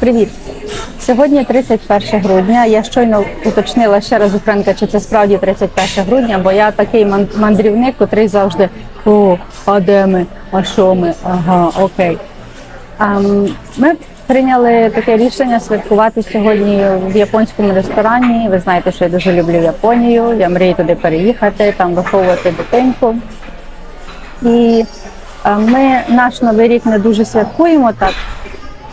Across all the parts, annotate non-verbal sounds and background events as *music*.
Привіт! Сьогодні 31 грудня. Я щойно уточнила ще раз у Френка, чи це справді 31 грудня, бо я такий ман- мандрівник, котрий завжди о, а де ми? А що ми? Ага, окей. Ем, Ми прийняли таке рішення святкувати сьогодні в японському ресторані. Ви знаєте, що я дуже люблю Японію. Я мрію туди переїхати, там виховувати дитинку. І е, ми наш новий рік не дуже святкуємо так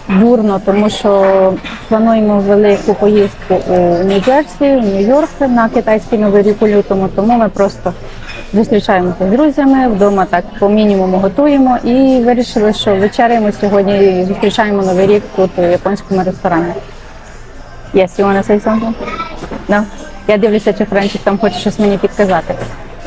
бурно, тому що плануємо велику поїздку у Нью-Джерсі, в Нью-Йорк на китайський новий рік у лютому. Тому ми просто зустрічаємося з друзями, вдома так по мінімуму готуємо і вирішили, що вечеряємо сьогодні і зустрічаємо новий рік тут у японському ресторані. Yes, you wanna say something? No? Я дивлюся, чи Френчик там хоче щось мені підказати.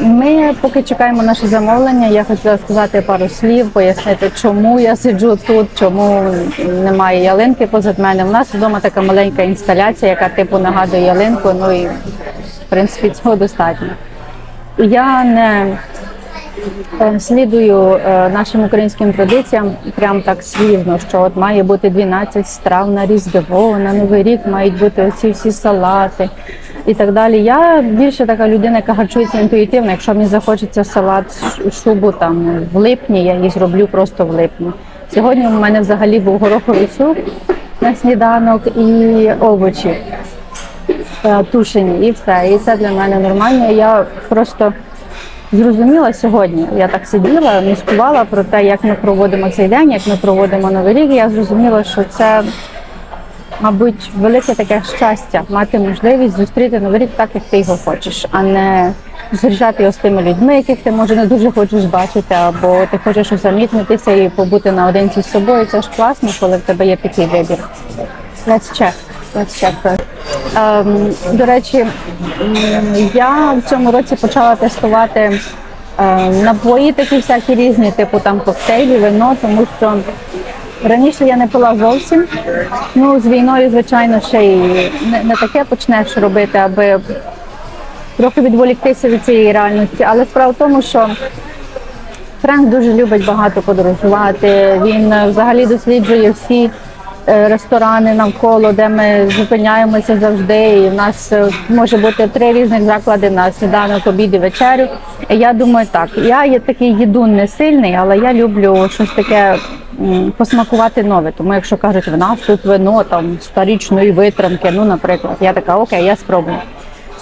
Ми поки чекаємо наше замовлення. Я хотіла сказати пару слів, пояснити, чому я сиджу тут, чому немає ялинки позад мене. У нас вдома така маленька інсталяція, яка типу нагадує ялинку. Ну і в принципі цього достатньо. Я не е, слідую е, нашим українським традиціям прям так слівно, що от має бути 12 страв на Різдво, на Новий рік мають бути оці всі салати і так далі. Я більше така людина, яка харчується інтуїтивно. Якщо мені захочеться салат шубу там в липні, я її зроблю просто в липні. Сьогодні у мене взагалі був гороховий суп на сніданок і овочі е, тушені, і все. І це для мене нормально. Я просто зрозуміла сьогодні. Я так сиділа, міскувала про те, як ми проводимо цей день, як ми проводимо новий рік. Я зрозуміла, що це, мабуть, велике таке щастя мати можливість зустріти новий рік так, як ти його хочеш, а не зустрічати його з тими людьми, яких ти може не дуже хочеш бачити, або ти хочеш усамітнитися і побути наодинці з собою. Це ж класно, коли в тебе є такий вибір. Let's check. Let's check. Ем, до речі, я в цьому році почала тестувати напої такі всякі різні, типу там коктейлі, вино, тому що раніше я не пила зовсім. Ну, з війною, звичайно, ще й не, не таке почнеш робити, аби трохи відволіктися від цієї реальності. Але справа в тому, що Френк дуже любить багато подорожувати. Він е, взагалі досліджує всі е, ресторани навколо, де ми зупиняємося завжди. І в нас е, може бути три різних заклади на сніданок, обід і вечерю. Я думаю, так, я є такий їдун не сильний, але я люблю щось таке посмакувати нове. Тому якщо кажуть, в нас тут вино там старічної витримки, ну, наприклад, я така, окей, я спробую.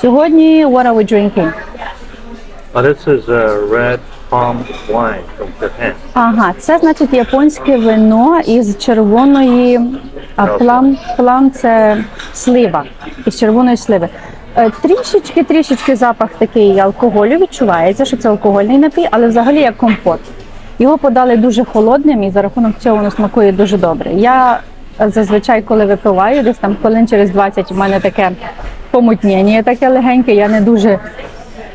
Сьогодні what are we drinking? Oh, this is uh, red palm wine from Japan. Ага, це значить японське вино із червоної а, плам. Плам це слива із червоної сливи. Е, Трішечки, трішечки запах такий алкоголю відчувається, що це алкогольний напій, але взагалі як компот. Його подали дуже холодним і за рахунок цього воно смакує дуже добре. Я зазвичай, коли випиваю, десь там хвилин через 20 у мене таке помутнення, таке легеньке, я не дуже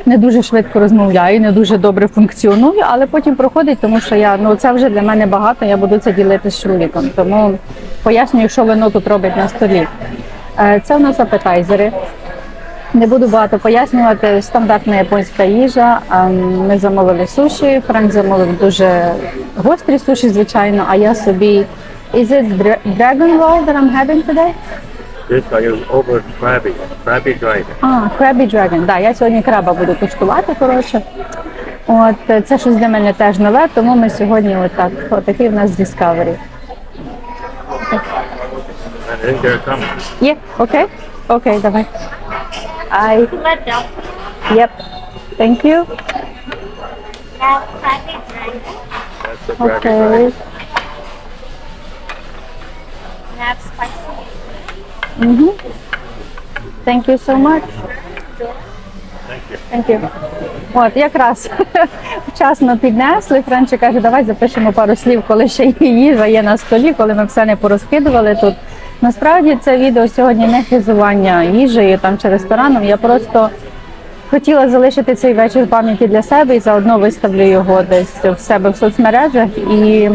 не дуже швидко розмовляю, не дуже добре функціоную, але потім проходить, тому що я ну це вже для мене багато. Я буду це ділити з чоловіком. Тому пояснюю, що вино тут робить на столі. Е, Це у нас апетайзери. Не буду багато пояснювати. Стандартна японська їжа. Ем, Ми замовили суші. Френк замовив дуже гострі суші, звичайно. А я собі Is it dra- dragon roll that I'm having today? This is over crabby, crabby dragon. А, Krabby Dragon, да, я сьогодні краба буду куштувати, коротше. От е, це щось для мене теж нове, тому ми сьогодні отак. Отакий в нас Discovery. And then they're coming. Є, окей? Окей, давай. I, Philadelphia yep. Thank you. have Happy Dragon, That's the crabby Окей. dragon. Угу. Thank you so much. Thank you. Thank you. От, якраз *laughs* вчасно піднесли. Френчик каже, давай запишемо пару слів, коли ще є їжа є на столі, коли ми все не порозкидували тут. Насправді це відео сьогодні не хизування їжею там чи рестораном. Я просто хотіла залишити цей вечір пам'яті для себе і заодно виставлю його десь в себе в соцмережах. І,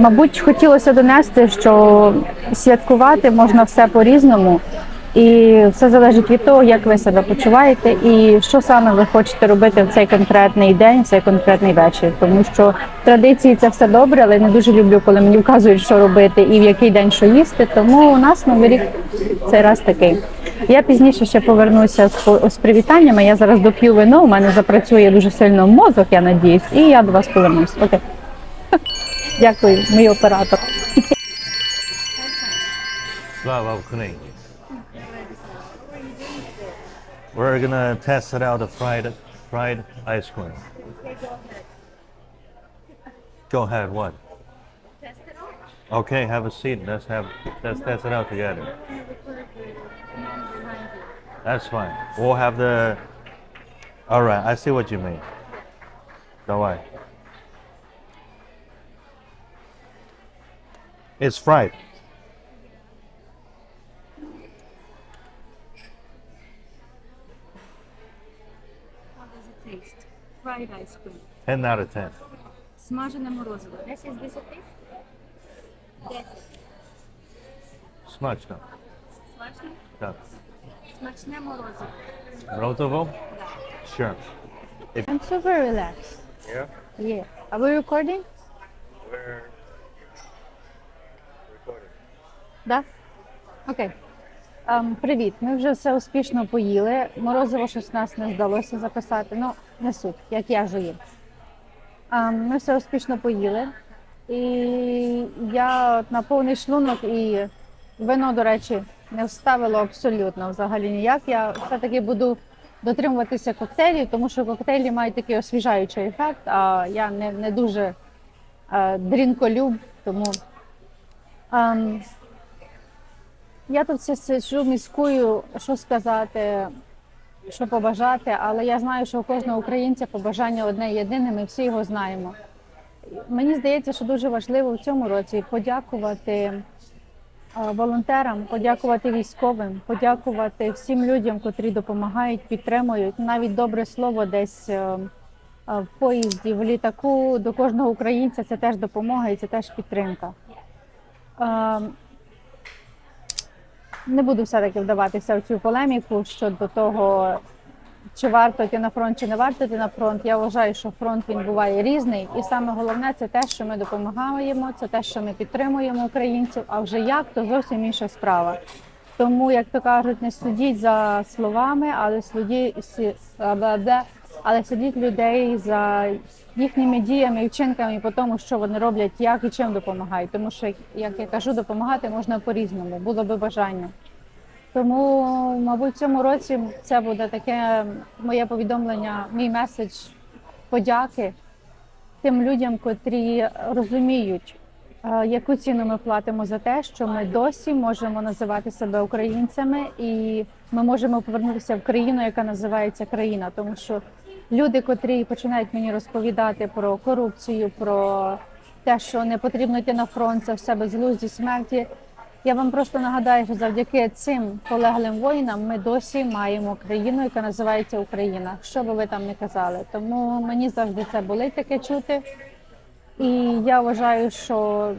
мабуть, хотілося донести, що святкувати можна все по-різному. І все залежить від того, як ви себе почуваєте, і що саме ви хочете робити в цей конкретний день, в цей конкретний вечір. Тому що традиції це все добре, але не дуже люблю, коли мені вказують, що робити і в який день що їсти. Тому у нас новий рік цей раз такий. Я пізніше ще повернуся з, по- з привітаннями. Я зараз доп'ю вино. У мене запрацює дуже сильно мозок, я надіюсь, і я до вас повернусь. Окей. Дякую, мій оператор. Slava Ukraine. We're gonna test it out the fried fried ice cream. Go ahead. What? Okay, have a seat. Let's have let's test it out together. That's fine. We'll have the. All right, I see what you mean. Давай. It's fried. How does it taste? Fried ice cream. 10 out of 10. Смажене морозиво. 10 з 10? 10. Смачно. Смачне? Так. Смачне морозиво. Rotovo? Sure. I'm super relaxed. Yeah? Yeah. Are we recording? Да? Окей. Ем, привіт. Ми вже все успішно поїли. Морозиво щось нас не вдалося записати. Ну, не суть, як я жую. Ем, ми все успішно поїли. І я от на повний шлунок і вино, до речі, не вставило абсолютно взагалі ніяк. Я все-таки буду дотримуватися коктейлів, тому що коктейлі мають такий освіжаючий ефект, а я не, не дуже е, дрінколюб, тому. Ем, я тут все сиджу, міскую, що сказати, що побажати, але я знаю, що у кожного українця побажання одне єдине, ми всі його знаємо. Мені здається, що дуже важливо в цьому році подякувати е, волонтерам, подякувати військовим, подякувати всім людям, котрі допомагають, підтримують. Навіть добре слово десь е, е, в поїзді, в літаку до кожного українця це теж допомога і це теж підтримка. Не буду все-таки вдаватися в цю полеміку щодо того, чи варто йти на фронт, чи не варто йти на фронт. Я вважаю, що фронт він буває різний, і саме головне це те, що ми допомагаємо, це те, що ми підтримуємо українців. А вже як то зовсім інша справа. Тому, як то кажуть, не судіть за словами, але судіть але судіть людей за їхніми діями вчинками по тому, що вони роблять, як і чим допомагають. Тому що, як я кажу, допомагати можна по-різному, було би бажання. Тому, мабуть, в цьому році це буде таке моє повідомлення, мій меседж подяки тим людям, котрі розуміють, яку ціну ми платимо за те, що ми досі можемо називати себе українцями, і ми можемо повернутися в країну, яка називається країна. Тому що люди, котрі починають мені розповідати про корупцію, про те, що не потрібно йти на фронт, це все безглузді смерті. Я вам просто нагадаю, що завдяки цим полеглим воїнам ми досі маємо країну, яка називається Україна. Що би ви там не казали. Тому мені завжди це болить таке чути. І я вважаю, що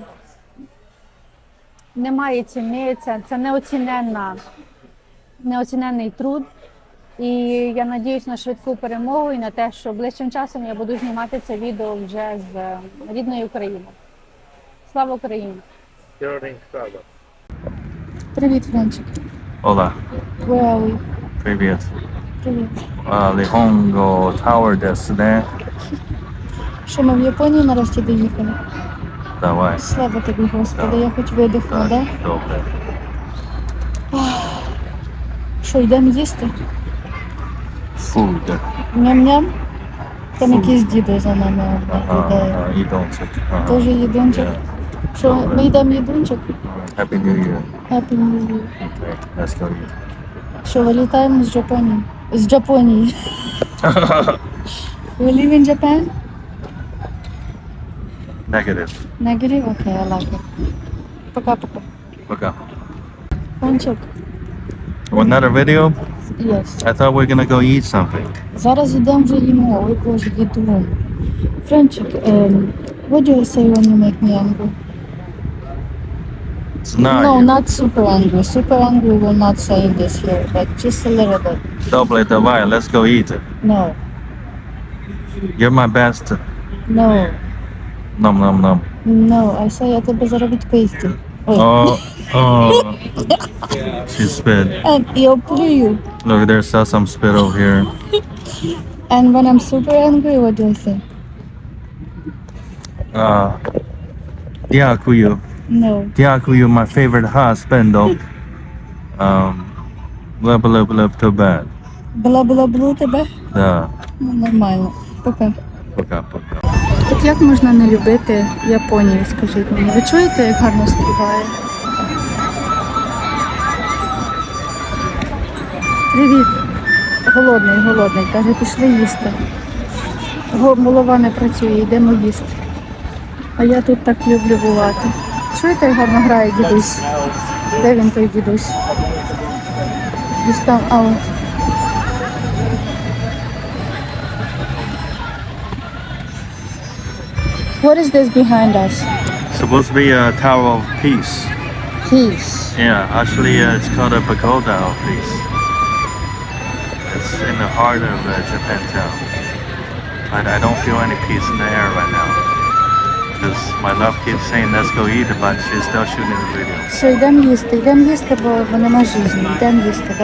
немає ціни, це, неоціненна, неоціненний труд. І я надіюсь на швидку перемогу і на те, що ближчим часом я буду знімати це відео вже з рідної України. Слава Україні! Привіт, Франчик. Ола. Привіт. Привіт. Ліхонго Tower де Суде. Що ми в Японії нарешті доїхали? Давай. Слава тобі, Господи, Так. я хоч видихну, Так, да? добре. Що, йдемо їсти? Food. Ням-ням? Там Фу. якісь за нами Ага, їдончик. Ага. Теж їдунчик. Yeah. Що, Добре. ми йдемо їдунчик? Happy New Year. Happy New Year. Okay, let's go eat. Що, вилітаємо з Японії? З Японії. *laughs* We live in Japan? Negative. Negative? Okay, I like it. Пока-пока. Пока. Френчик? Another video? Yes. I thought we were gonna go eat something. Зараз йдемо вже їмо. Ой, Боже, їду. Френчик, um, what do you say when you make me angry? It's not. No, you. not super angry. Super angry will not say this here, but just a little bit. Добре, давай, let's go eat. No, You're my best. no, Nom nom nom. no. I say я тебе зараз відпиздю. Ой. Oh, oh. *laughs* She spit. And я плюю. Look, there's uh, some spit over here. *laughs* And when I'm super angry, what do I say? Uh, дякую. No. Дякую, my favorite husband. Um, blah blah blah too bad. Бла-бла-блу тебе? Да. Ну, нормально. Пока. Пока, пока. Так як можна не любити Японію, скажіть мені? Ви чуєте, як гарно співає? Привіт. Голодний, голодний. Каже, пішли їсти. Голова не працює, йдемо їсти. А я тут так люблю бувати. Чуєте, як гарно грає дідусь? Де він той дідусь? Десь там, а от. What is this behind us? Supposed to be a tower of peace. Peace. Yeah, actually, uh, it's called a pagoda of peace. It's in the heart of uh, Japantown. But I don't feel any peace in the air right now. Because my love keeps saying, let's go eat, but she's still shooting the video. Все, йдемо їсти, йдемо їсти, бо, бо нема житті. Йдемо їсти.